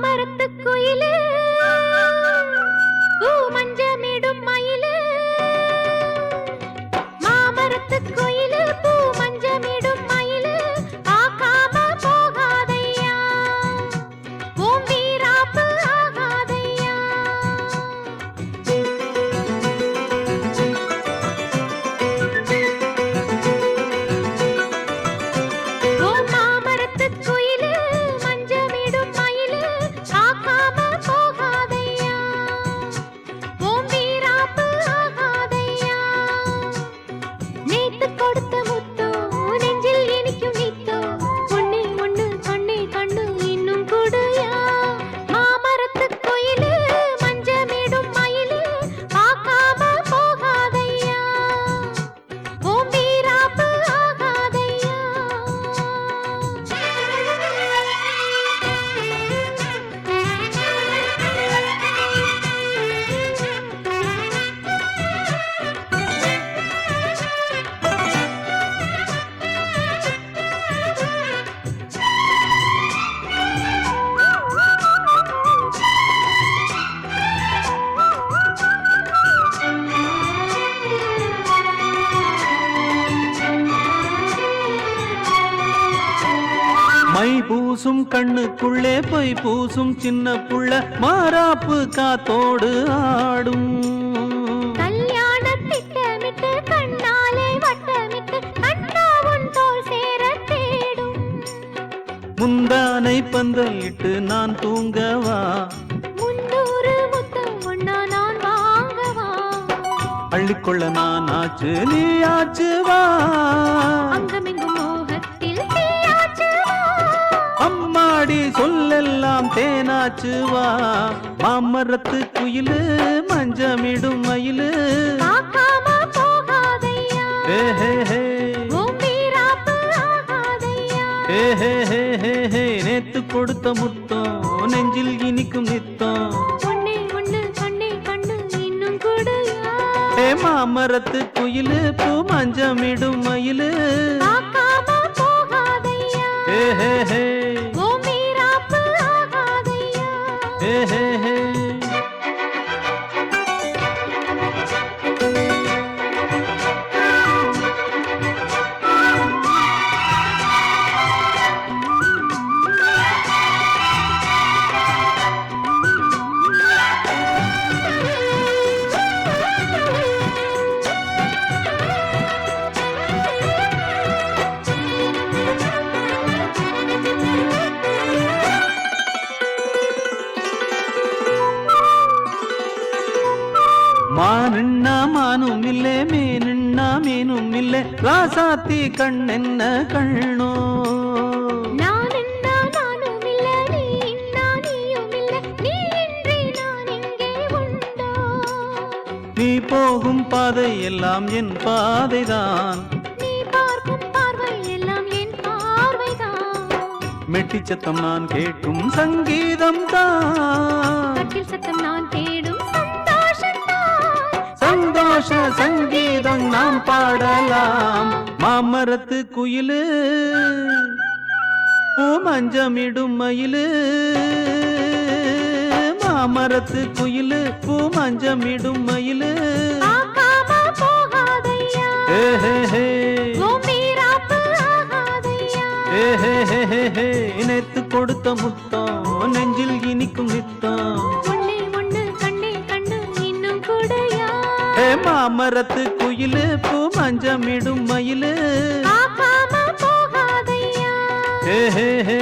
மாமரத்து குயிலு பூ மஞ்சமிடும் மயிலு. மாமரத்து மை பூசும் கண்ணுக்குள்ளே பொய் பூசும் சின்ன புள்ள மாறாப்பு காத்தோடு ஆடும். முந்தானை பந்தலிட்டு நான் தூங்கவா? அள்ளிக்கொள்ள நான் ஆச்சு நீ ஆச்சு வா அங்கமெங்கும் சொல்லெல்லாம் தேனாச்சு வா. மாமரத்து குயிலு மஞ்சமிடும் மயிலு. நேத்து கொடுத்த முத்தம் நெஞ்சில் இனிக்கும் நித்தம். மாமரத்து குயிலு பூ மஞ்சமிடும் மயிலு. மானுண்ணா மானும் இல்லே மீனுண்ணா மீனும் இல்லே ராசாத்தி கண்ணென்ன கண்ணோ நான் என்ன நானும் இல்ல நீ போகும் பாதை எல்லாம் என் பாதைதான். நீ பார்க்கும் பார்வை எல்லாம் என் பார்வைதான். மெட்டி சத்தம் நான் கேட்கும் சங்கீதம் தான் சத்தம் நான் தேடும் சந்தோஷ சங்கீதம் நாம் பாடலாம். மாமரத்து குயிலு பூ மஞ்சமிடும் மயிலு. மாமரத்து குயிலு பூ மஞ்சமிடும் மயிலு. பார்க்காம போகாதையா? ஹே மாமரத்து குயிலு பூ மஞ்சமிடும் மயிலு ஹே ஹே.